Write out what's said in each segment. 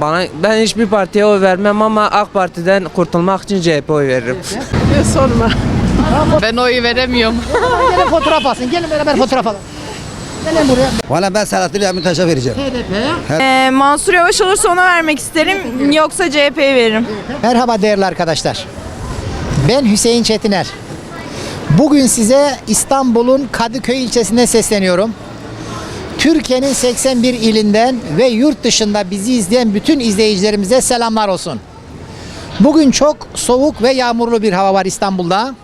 bana ben hiçbir partiye oy vermem ama AK Parti'den kurtulmak için CHP oy veririm. Sorma. Ben oy veremiyorum. Gelin fotoğraf alsın. Gelin beraber fotoğraf alalım. Gelin buraya. Valla ben Selahattin Demirtaş'a vereceğim. HDP'ye. Ee, Mansur Yavaş olursa ona vermek isterim. Yoksa CHP'ye veririm. Merhaba değerli arkadaşlar. Ben Hüseyin Çetiner. Bugün size İstanbul'un Kadıköy ilçesine sesleniyorum. Türkiye'nin 81 ilinden ve yurt dışında bizi izleyen bütün izleyicilerimize selamlar olsun. Bugün çok soğuk ve yağmurlu bir hava var İstanbul'da.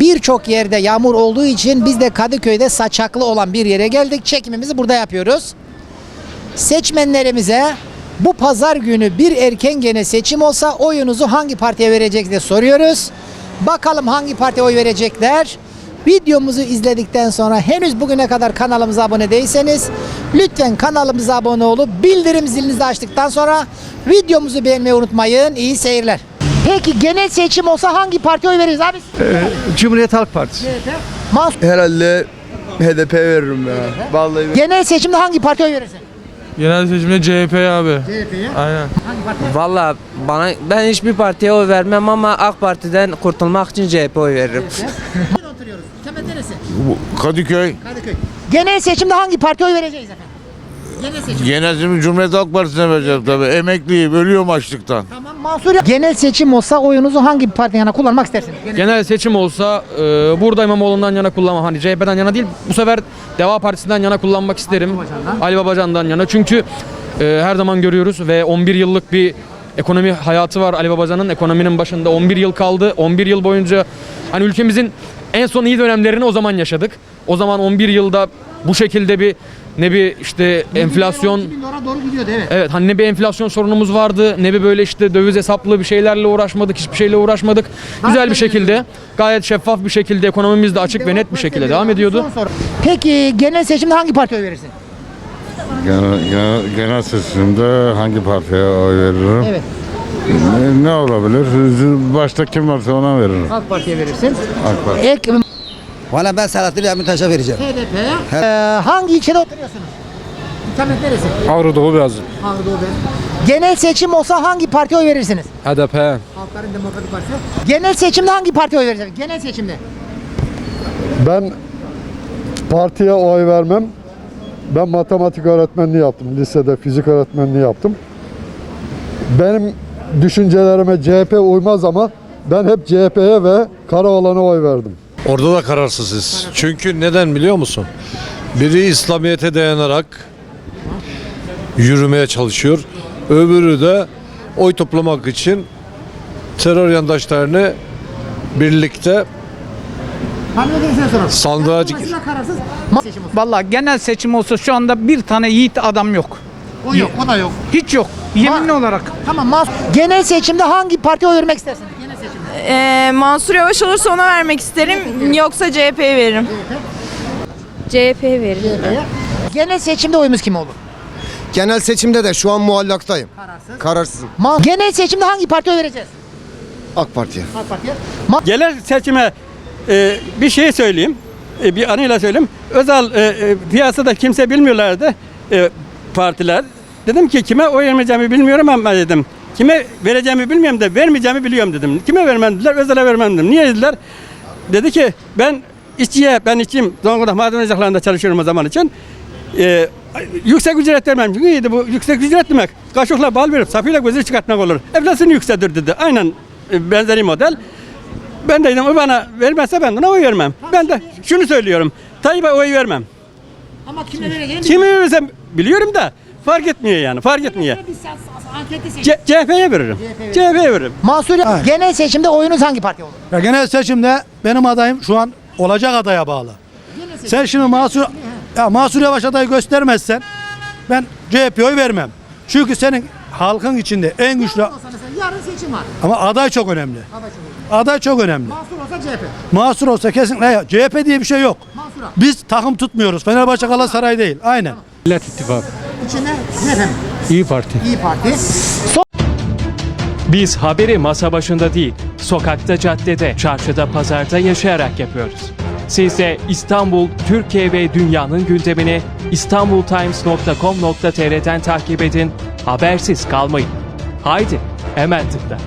Birçok yerde yağmur olduğu için biz de Kadıköy'de saçaklı olan bir yere geldik. Çekimimizi burada yapıyoruz. Seçmenlerimize bu pazar günü bir erken gene seçim olsa oyunuzu hangi partiye vereceksiniz diye soruyoruz. Bakalım hangi partiye oy verecekler. Videomuzu izledikten sonra henüz bugüne kadar kanalımıza abone değilseniz lütfen kanalımıza abone olup bildirim zilinizi açtıktan sonra videomuzu beğenmeyi unutmayın. İyi seyirler. Peki genel seçim olsa hangi partiye oy veririz abi? Cumhuriyet Halk Partisi. Mansur. Herhalde HDP veririm ya. Vallahi Genel seçimde hangi partiye oy verirsin? Genel seçimde CHP abi. CHP'ye. Aynen. Valla bana ben hiçbir partiye oy vermem ama AK Parti'den kurtulmak için CHP oy veririm. Kadıköy. Kadıköy. Genel seçimde hangi partiye oy vereceğiz efendim? Genel seçim. Genel Cumhuriyet Halk Partisi'ne vereceğim tabii. Emekliyim, ölüyorum açlıktan. Tamam Mansur. Genel seçim olsa oyunuzu hangi parti yana kullanmak istersiniz? Genel. Genel seçim olsa e, burada İmamoğlu'ndan yana kullanmam. Hani CHP'den yana değil. Bu sefer Deva Partisi'nden yana kullanmak isterim. Ali Babacan'dan yana. Çünkü e, her zaman görüyoruz ve 11 yıllık bir ekonomi hayatı var Ali Babacan'ın. Ekonominin başında 11 yıl kaldı. 11 yıl boyunca hani ülkemizin en son iyi dönemlerini o zaman yaşadık. O zaman 11 yılda bu şekilde bir ne bir işte enflasyon 2000 dolara doğru gidiyordu evet. Evet hani ne bir enflasyon sorunumuz vardı ne bir böyle işte döviz hesaplı bir şeylerle uğraşmadık hiçbir şeyle uğraşmadık. Güzel bir şekilde gayet şeffaf bir şekilde ekonomimiz de açık ve net bir şekilde devam ediyordu. Son soru. Peki genel seçimde hangi partiye oy verirsin? Genel, genel, genel seçimde hangi partiye oy veririm? Evet. Ne, ne olabilir? Başta kim varsa ona veririm. AK Parti'ye verirsin. AK Parti. Ek Valla ben Selahattin Demirtaş'a vereceğim. HDP'ye. Ee, hangi ilçede oturuyorsunuz? İkamet neresi? Ağrı Doğu biraz. Ağrı Doğu ben. Genel seçim olsa hangi partiye oy verirsiniz? HDP. Halkların Demokratik Partisi. Genel seçimde hangi partiye oy verirsiniz? Genel seçimde. Ben partiye oy vermem. Ben matematik öğretmenliği yaptım. Lisede fizik öğretmenliği yaptım. Benim düşüncelerime CHP uymaz ama ben hep CHP'ye ve Karaoğlan'a oy verdim. Orada da kararsızız. Çünkü neden biliyor musun? Biri İslamiyet'e dayanarak yürümeye çalışıyor. Öbürü de oy toplamak için terör yandaşlarını birlikte sandığa. Vallahi genel seçim olsa şu anda bir tane yiğit adam yok. O yok, o da yok. Hiç yok. Yeminli olarak. Tamam Mansur. Genel seçimde hangi partiye oy vermek istersiniz? Genel seçimde. Ee, Mansur Yavaş olursa ona vermek isterim. Yoksa CHP'ye veririm. CHP'ye veririm. Genel seçimde oyumuz kim olur? Genel seçimde de şu an muallaktayım. Kararsız. Kararsızım. Ma- Genel seçimde hangi partiye oy vereceğiz? AK Parti'ye. AK Parti'ye. Genel seçime e, bir şey söyleyeyim. E, bir anıyla söyleyeyim. Özel e, e, piyasada kimse bilmiyorlardı e, partiler. Dedim ki kime oy vermeyeceğimi bilmiyorum ama dedim. Kime vereceğimi bilmiyorum da vermeyeceğimi biliyorum dedim. Kime vermem dediler, özele vermem dedim. Niye dediler? Dedi ki ben işçiye, ben işçiyim. Zonguldak maden ocaklarında çalışıyorum o zaman için. E, yüksek ücret vermem. Çünkü iyiydi bu yüksek ücret demek. Kaşıkla bal verip sapıyla gözü çıkartmak olur. Enflasyon yükseltir dedi. Aynen e, benzeri model. Ben de dedim o bana vermezse ben de ona oy vermem. Ben de şunu söylüyorum. Tayyip'e oy vermem. Ama kime vereceğini Kimi verirsem biliyorum da fark etmiyor yani. Fark etmiyor. C- CHP'ye veririm. CHP'ye veririm. Mansur genel seçimde oyunuz hangi partiye olur? Ya genel seçimde benim adayım şu an olacak adaya bağlı. Sen şimdi Masur ya Masur Yavaş adayı göstermezsen ben CHP'ye oy vermem. Çünkü senin halkın içinde en güçlü Olsa mesela yarın seçim var. ama aday çok önemli. Aday çok olur. Aday çok önemli. Mansur olsa CHP. Masur olsa kesinlikle ya, CHP diye bir şey yok. Mansur'a. Biz takım tutmuyoruz. Fenerbahçe Galatasaray değil. Aynen. Millet İttifakı. İçinde ne efendim? İyi Parti. İyi Parti. Biz haberi masa başında değil, sokakta, caddede, çarşıda, pazarda yaşayarak yapıyoruz. Siz de İstanbul, Türkiye ve dünyanın gündemini İstanbultimes.com.tr'den takip edin, habersiz kalmayın. Haydi hemen tıkla.